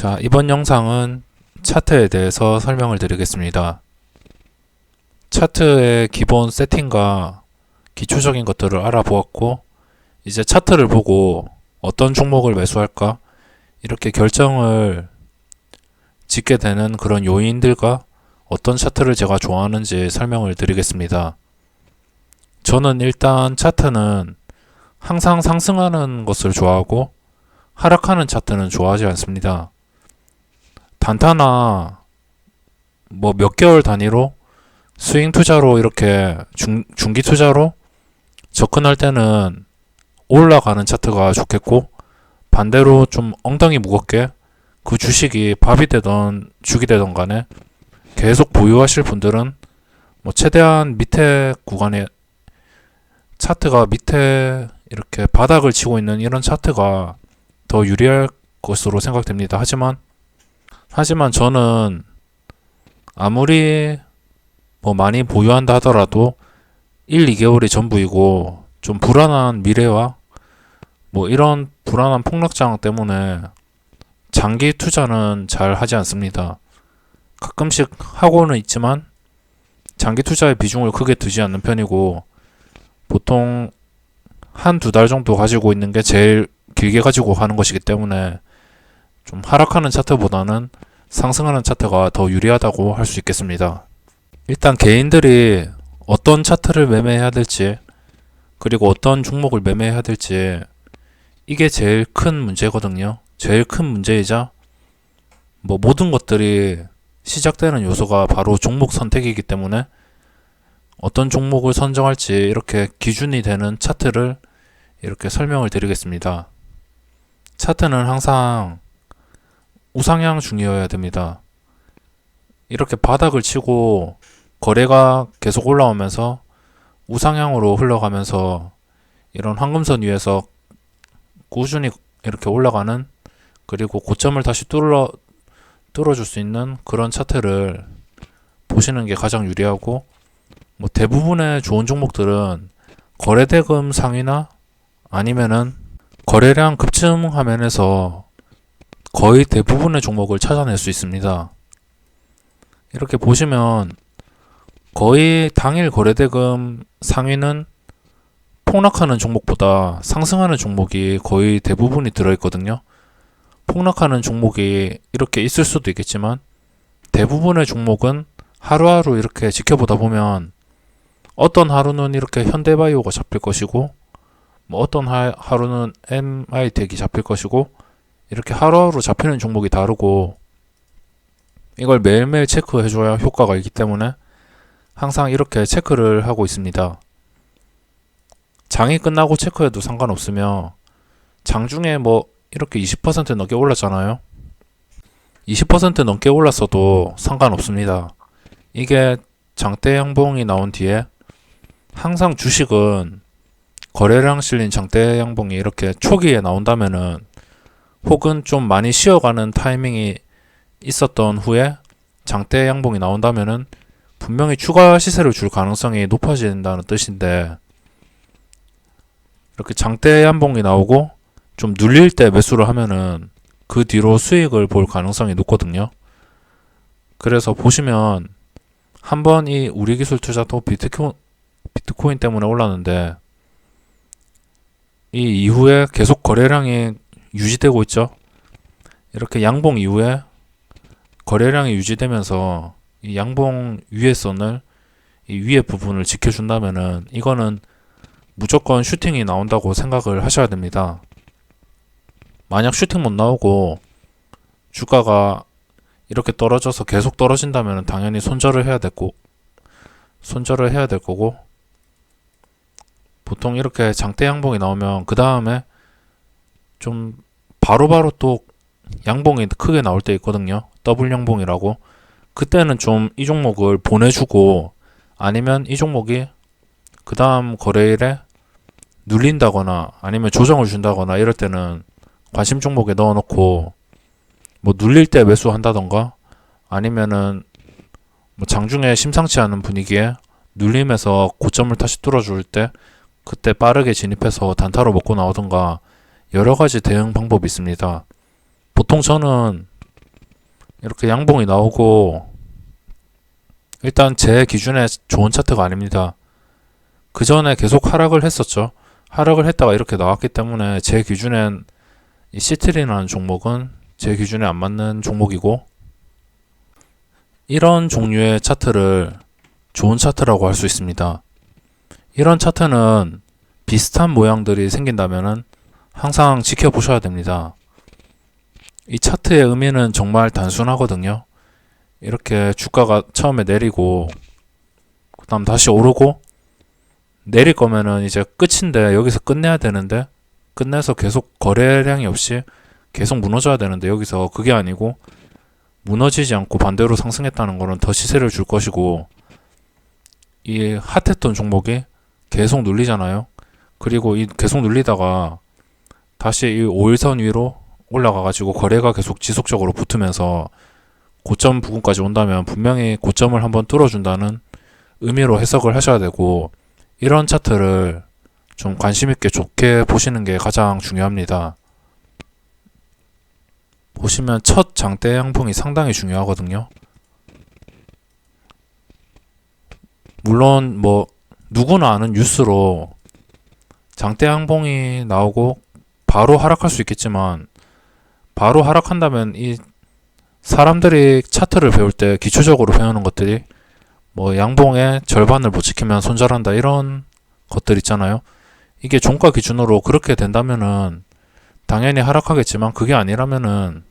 자, 이번 영상은 차트에 대해서 설명을 드리겠습니다. 차트의 기본 세팅과 기초적인 것들을 알아보았고, 이제 차트를 보고 어떤 종목을 매수할까? 이렇게 결정을 짓게 되는 그런 요인들과 어떤 차트를 제가 좋아하는지 설명을 드리겠습니다. 저는 일단 차트는 항상 상승하는 것을 좋아하고 하락하는 차트는 좋아하지 않습니다. 단타나 뭐 몇 개월 단위로 스윙 투자로 이렇게 중, 중기 투자로 접근할 때는 올라가는 차트가 좋겠고 반대로 좀 엉덩이 무겁게 그 주식이 밥이 되던 죽이 되던 간에 계속 보유하실 분들은 뭐 최대한 밑에 구간에 차트가 밑에 이렇게 바닥을 치고 있는 이런 차트가 더 유리할 것으로 생각됩니다. 하지만 하지만 저는 아무리 뭐 많이 보유한다 하더라도 1, 2개월이 전부이고 좀 불안한 미래와 뭐 이런 불안한 폭락장 때문에 장기 투자는 잘 하지 않습니다. 가끔씩 하고는 있지만 장기 투자의 비중을 크게 두지 않는 편이고 보통 한 두 달 정도 가지고 있는 게 제일 길게 가지고 하는 것이기 때문에 좀 하락하는 차트보다는 상승하는 차트가 더 유리하다고 할 수 있겠습니다. 일단 개인들이 어떤 차트를 매매해야 될지 그리고 어떤 종목을 매매해야 될지 이게 제일 큰 문제거든요. 제일 큰 문제이자 뭐 모든 것들이 시작되는 요소가 바로 종목 선택이기 때문에 어떤 종목을 선정할지 이렇게 기준이 되는 차트를 이렇게 설명을 드리겠습니다. 차트는 항상 우상향 중이어야 됩니다. 이렇게 바닥을 치고 거래가 계속 올라오면서 우상향으로 흘러가면서 이런 황금선 위에서 꾸준히 이렇게 올라가는 그리고 고점을 다시 뚫어 뚫어줄 수 있는 그런 차트를 보시는 게 가장 유리하고 뭐 대부분의 좋은 종목들은 거래대금 상위나 아니면은 거래량 급증 화면에서 거의 대부분의 종목을 찾아낼 수 있습니다. 이렇게 보시면 거의 당일 거래대금 상위는 폭락하는 종목보다 상승하는 종목이 거의 대부분이 들어있거든요. 폭락하는 종목이 이렇게 있을 수도 있겠지만 대부분의 종목은 하루하루 이렇게 지켜보다 보면 어떤 하루는 이렇게 현대바이오가 잡힐 것이고 뭐 어떤 하, 하루는 MI텍이 잡힐 것이고 이렇게 하루하루 잡히는 종목이 다르고 이걸 매일매일 체크해줘야 효과가 있기 때문에 항상 이렇게 체크를 하고 있습니다. 장이 끝나고 체크해도 상관없으며 장중에 뭐 이렇게 20% 넘게 올랐잖아요. 20% 넘게 올랐어도 상관없습니다. 이게 장대 양봉이 나온 뒤에 항상 주식은 거래량 실린 장대 양봉이 이렇게 초기에 나온다면은 혹은 좀 많이 쉬어가는 타이밍이 있었던 후에 장대 양봉이 나온다면은 분명히 추가 시세를 줄 가능성이 높아진다는 뜻인데 이렇게 장대 양봉이 나오고 좀 눌릴 때 매수를 하면은 그 뒤로 수익을 볼 가능성이 높거든요. 그래서 보시면 한번 이 우리 기술 투자도 비트코, 비트코인 때문에 올랐는데 이 이후에 계속 거래량이 유지되고 있죠. 이렇게 양봉 이후에 거래량이 유지되면서 이 양봉 위에 선을 이 위에 부분을 지켜준다면은 이거는 무조건 슈팅이 나온다고 생각을 하셔야 됩니다. 만약 슈팅 못 나오고 주가가 이렇게 떨어져서 계속 떨어진다면 당연히 손절을 해야 되고 손절을 해야 될 거고 보통 이렇게 장대 양봉이 나오면 그 다음에 좀 바로바로 또 양봉이 크게 나올 때 있거든요. 더블 양봉이라고. 그때는 좀 이 종목을 보내주고 아니면 이 종목이 그 다음 거래일에 눌린다거나 아니면 조정을 준다거나 이럴 때는 관심 종목에 넣어놓고 뭐 눌릴 때 매수한다던가 아니면은 뭐 장중에 심상치 않은 분위기에 눌림에서 고점을 다시 뚫어줄 때 그때 빠르게 진입해서 단타로 먹고 나오던가 여러 가지 대응 방법이 있습니다. 보통 저는 이렇게 양봉이 나오고 일단 제 기준에 좋은 차트가 아닙니다. 그 전에 계속 하락을 했었죠. 하락을 했다가 이렇게 나왔기 때문에 제 기준엔 이 시트리라는 종목은 제 기준에 안 맞는 종목이고 이런 종류의 차트를 좋은 차트라고 할 수 있습니다. 이런 차트는 비슷한 모양들이 생긴다면은 항상 지켜보셔야 됩니다. 이 차트의 의미는 정말 단순하거든요. 이렇게 주가가 처음에 내리고 그 다음 다시 오르고 내릴 거면은 이제 끝인데 여기서 끝내야 되는데 끝내서 계속 거래량이 없이 계속 무너져야 되는데 여기서 그게 아니고 무너지지 않고 반대로 상승했다는 거는 더 시세를 줄 것이고 이 핫했던 종목이 계속 눌리잖아요. 그리고 이 계속 눌리다가 다시 이 5일선 위로 올라가 가지고 거래가 계속 지속적으로 붙으면서 고점 부근까지 온다면 분명히 고점을 한번 뚫어준다는 의미로 해석을 하셔야 되고 이런 차트를 좀 관심 있게 좋게 보시는 게 가장 중요합니다. 보시면 첫 장대 양봉이 상당히 중요하거든요. 물론 뭐 누구나 아는 뉴스로 장대 양봉이 나오고 바로 하락할 수 있겠지만 바로 하락한다면 이 사람들이 차트를 배울 때 기초적으로 배우는 것들이 뭐 양봉의 절반을 못 지키면 손절한다 이런 것들 있잖아요. 이게 종가 기준으로 그렇게 된다면은 당연히 하락하겠지만 그게 아니라면은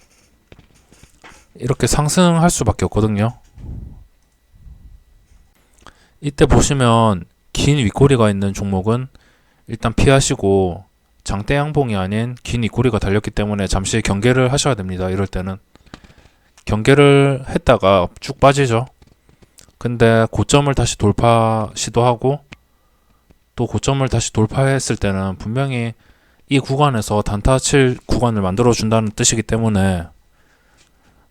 이렇게 상승할 수밖에 없거든요. 이때 보시면 긴 윗꼬리가 있는 종목은 일단 피하시고 장대 양봉이 아닌 긴 윗꼬리가 달렸기 때문에 잠시 경계를 하셔야 됩니다. 이럴 때는 경계를 했다가 쭉 빠지죠. 근데 고점을 다시 돌파 시도하고 또 고점을 다시 돌파했을 때는 분명히 이 구간에서 단타 칠 구간을 만들어 준다는 뜻이기 때문에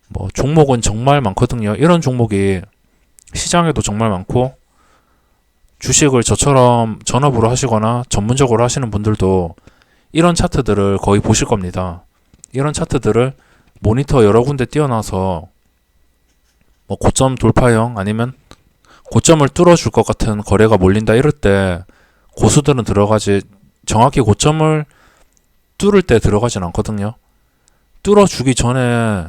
뭐 종목은 정말 많거든요. 이런 종목이 시장에도 정말 많고 주식을 저처럼 전업으로 하시거나 전문적으로 하시는 분들도 이런 차트들을 거의 보실 겁니다. 이런 차트들을 모니터 여러 군데 띄워놔서 뭐 고점 돌파형 아니면 고점을 뚫어줄 것 같은 거래가 몰린다 이럴 때 고수들은 들어가지 정확히 고점을 뚫을 때 들어가진 않거든요. 뚫어주기 전에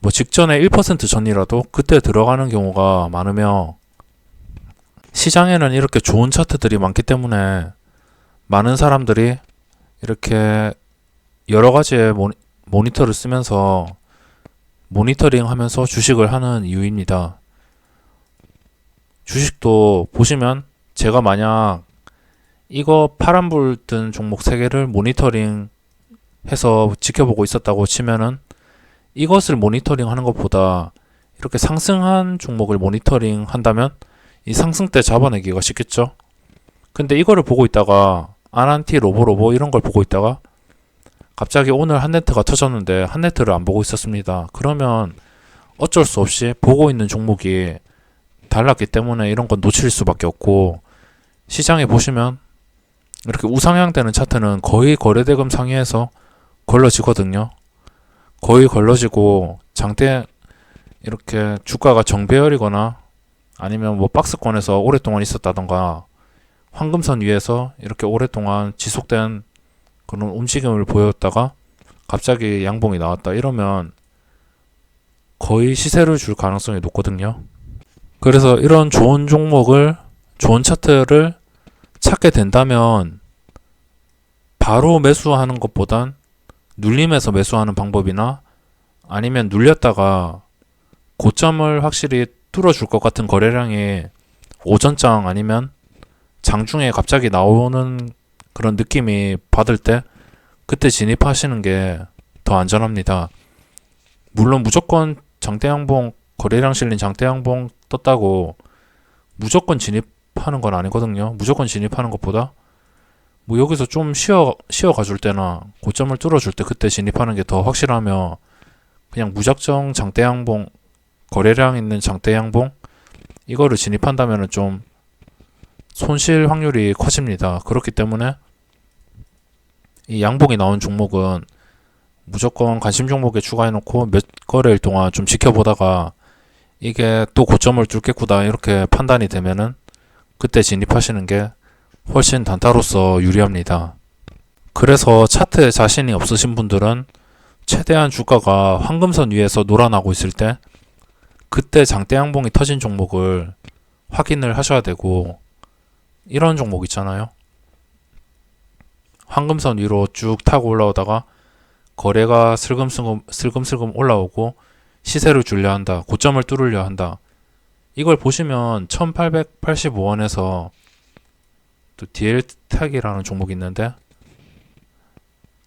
뭐 직전에 1% 전이라도 그때 들어가는 경우가 많으며 시장에는 이렇게 좋은 차트들이 많기 때문에 많은 사람들이 이렇게 여러 가지의 모니, 모니 터를 쓰면서 모니터링 하면서 주식을 하는 이유입니다. 주식도 보시면 제가 만약 이거 파란불 뜬 종목 3개를 모니터링 해서 지켜보고 있었다고 치면은 이것을 모니터링 하는 것보다 이렇게 상승한 종목을 모니터링 한다면 이 상승 때 잡아내기가 쉽겠죠? 근데 이거를 보고 있다가 아난티 로보로보 이런 걸 보고 있다가 갑자기 오늘 한네트가 터졌는데 한네트를 안 보고 있었습니다. 그러면 어쩔 수 없이 보고 있는 종목이 달랐기 때문에 이런 건 놓칠 수밖에 없고 시장에 보시면 이렇게 우상향 되는 차트는 거의 거래대금 상위에서 걸러지거든요. 거의 걸러지고 장대 이렇게 주가가 정배열이거나 아니면 뭐 박스권에서 오랫동안 있었다던가 황금선 위에서 이렇게 오랫동안 지속된 그런 움직임을 보였다가 갑자기 양봉이 나왔다 이러면 거의 시세를 줄 가능성이 높거든요. 그래서 이런 좋은 종목을 좋은 차트를 찾게 된다면 바로 매수하는 것보단 눌림에서 매수하는 방법이나 아니면 눌렸다가 고점을 확실히 뚫어줄 것 같은 거래량이 오전장 아니면 장중에 갑자기 나오는 그런 느낌이 받을 때 그때 진입하시는 게 더 안전합니다. 물론 무조건 장대양봉 거래량 실린 장대양봉 떴다고 무조건 진입하는 건 아니거든요. 무조건 진입하는 것보다 뭐 여기서 좀 쉬어 쉬어 가줄 때나 고점을 뚫어줄 때 그때 진입하는 게 더 확실하며 그냥 무작정 장대양봉 거래량 있는 장대양봉 이거를 진입한다면은 좀 손실 확률이 커집니다. 그렇기 때문에 이 양봉이 나온 종목은 무조건 관심 종목에 추가해놓고 몇 거래일 동안 좀 지켜보다가 이게 또 고점을 뚫겠구나 이렇게 판단이 되면은 그때 진입하시는 게 훨씬 단타로서 유리합니다. 그래서 차트에 자신이 없으신 분들은 최대한 주가가 황금선 위에서 놀아나고 있을 때 그때 장대 양봉이 터진 종목을 확인을 하셔야 되고 이런 종목 있잖아요. 황금선 위로 쭉 타고 올라오다가 거래가 슬금슬금 슬금슬금 올라오고 시세를 줄려 한다. 고점을 뚫으려 한다. 이걸 보시면 1885원에서 또 DL 택이라는 종목이 있는데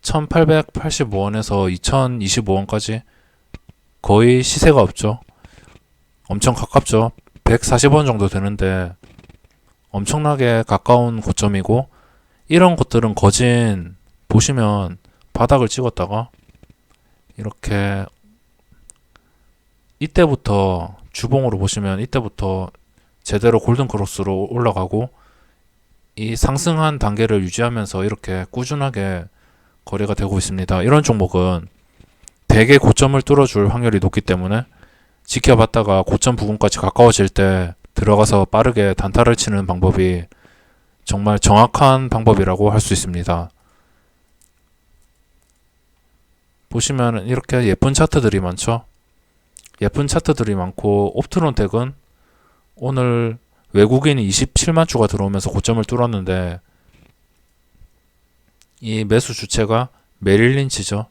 1885원에서 2025원까지 거의 시세가 없죠. 엄청 가깝죠. 140원 정도 되는데 엄청나게 가까운 고점이고 이런 것들은 거진 보시면 바닥을 찍었다가 이렇게 이때부터 주봉으로 보시면 이때부터 제대로 골든 크로스로 올라가고 이 상승한 단계를 유지하면서 이렇게 꾸준하게 거래가 되고 있습니다. 이런 종목은 대개 고점을 뚫어줄 확률이 높기 때문에 지켜봤다가 고점 부근까지 가까워질 때 들어가서 빠르게 단타를 치는 방법이 정말 정확한 방법이라고 할 수 있습니다. 보시면 이렇게 예쁜 차트들이 많죠. 예쁜 차트들이 많고 옵트론 덱은 오늘 외국인이 27만 주가 들어오면서 고점을 뚫었는데 이 매수 주체가 메릴 린치죠.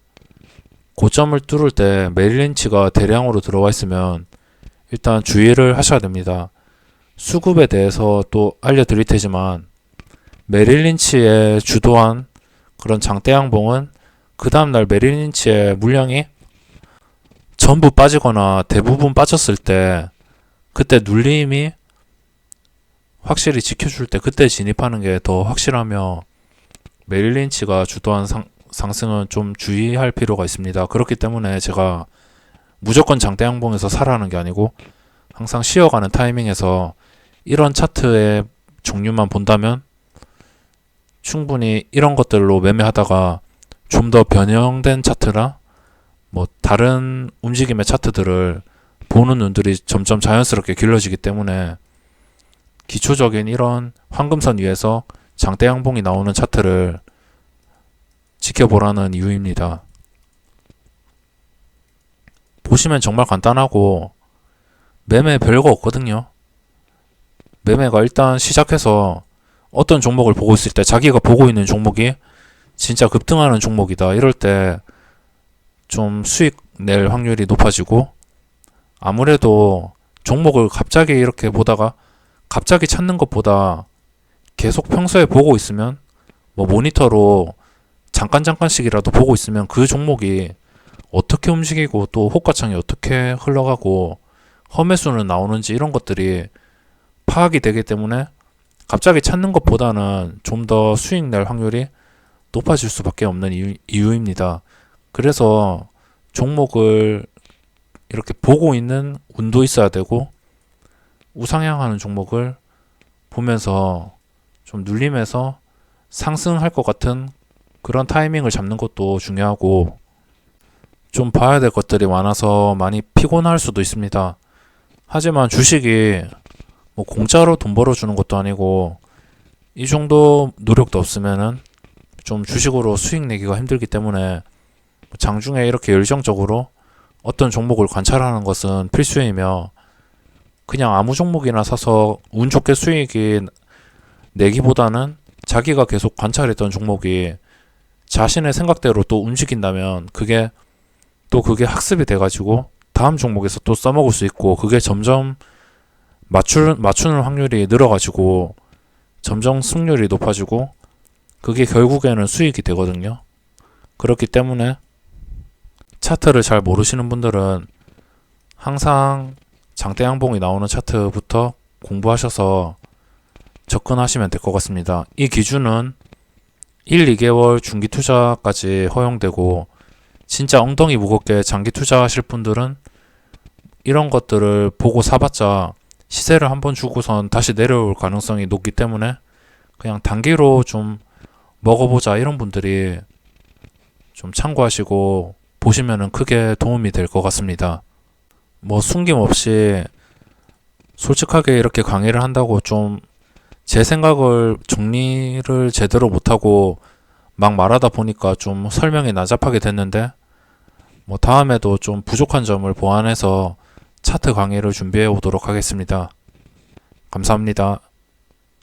고점을 뚫을 때 메릴 린치가 대량으로 들어와 있으면 일단 주의를 하셔야 됩니다. 수급에 대해서 또 알려드릴 테지만 메릴 린치의 주도한 그런 장대 양봉은 그 다음날 메릴 린치의 물량이 전부 빠지거나 대부분 빠졌을 때 그때 눌림이 확실히 지켜줄 때 그때 진입하는 게 더 확실하며 메릴 린치가 주도한 상, 상승은 좀 주의할 필요가 있습니다. 그렇기 때문에 제가 무조건 장대 양봉에서 사라는 게 아니고 항상 쉬어가는 타이밍에서 이런 차트의 종류만 본다면 충분히 이런 것들로 매매하다가 좀 더 변형된 차트나 뭐 다른 움직임의 차트들을 보는 눈들이 점점 자연스럽게 길러지기 때문에 기초적인 이런 황금선 위에서 장대 양봉이 나오는 차트를 지켜보라는 이유입니다. 보시면 정말 간단하고 매매 별거 없거든요. 매매가 일단 시작해서 어떤 종목을 보고 있을 때 자기가 보고 있는 종목이 진짜 급등하는 종목이다. 이럴 때 좀 수익 낼 확률이 높아지고 아무래도 종목을 갑자기 이렇게 보다가 갑자기 찾는 것보다 계속 평소에 보고 있으면 뭐 모니터로 잠깐 잠깐씩이라도 보고 있으면 그 종목이 어떻게 움직이고 또 호가창이 어떻게 흘러가고 험해수는 나오는지 이런 것들이 파악이 되기 때문에 갑자기 찾는 것보다는 좀 더 수익 낼 확률이 높아질 수밖에 없는 이유, 이유입니다. 그래서 종목을 이렇게 보고 있는 운도 있어야 되고 우상향하는 종목을 보면서 좀 눌림에서 상승할 것 같은 그런 타이밍을 잡는 것도 중요하고 좀 봐야 될 것들이 많아서 많이 피곤할 수도 있습니다. 하지만 주식이 뭐 공짜로 돈 벌어주는 것도 아니고 이 정도 노력도 없으면은 좀 주식으로 수익 내기가 힘들기 때문에 장중에 이렇게 열정적으로 어떤 종목을 관찰하는 것은 필수이며 그냥 아무 종목이나 사서 운 좋게 수익이 내기보다는 자기가 계속 관찰했던 종목이 자신의 생각대로 또 움직인다면 그게 또 그게 학습이 돼가지고 다음 종목에서 또 써먹을 수 있고 그게 점점 맞출, 맞추는 확률이 늘어가지고 점점 승률이 높아지고 그게 결국에는 수익이 되거든요. 그렇기 때문에 차트를 잘 모르시는 분들은 항상 장대 양봉이 나오는 차트부터 공부하셔서 접근하시면 될 것 같습니다. 이 기준은 1, 2개월 중기 투자까지 허용되고 진짜 엉덩이 무겁게 장기 투자하실 분들은 이런 것들을 보고 사봤자 시세를 한번 주고선 다시 내려올 가능성이 높기 때문에 그냥 단기로 좀 먹어보자 이런 분들이 좀 참고하시고 보시면은 크게 도움이 될 것 같습니다. 뭐 숨김없이 솔직하게 이렇게 강의를 한다고 좀 제 생각을 정리를 제대로 못하고 막 말하다 보니까 좀 설명이 나잡하게 됐는데 뭐 다음에도 좀 부족한 점을 보완해서 차트 강의를 준비해 오도록 하겠습니다. 감사합니다.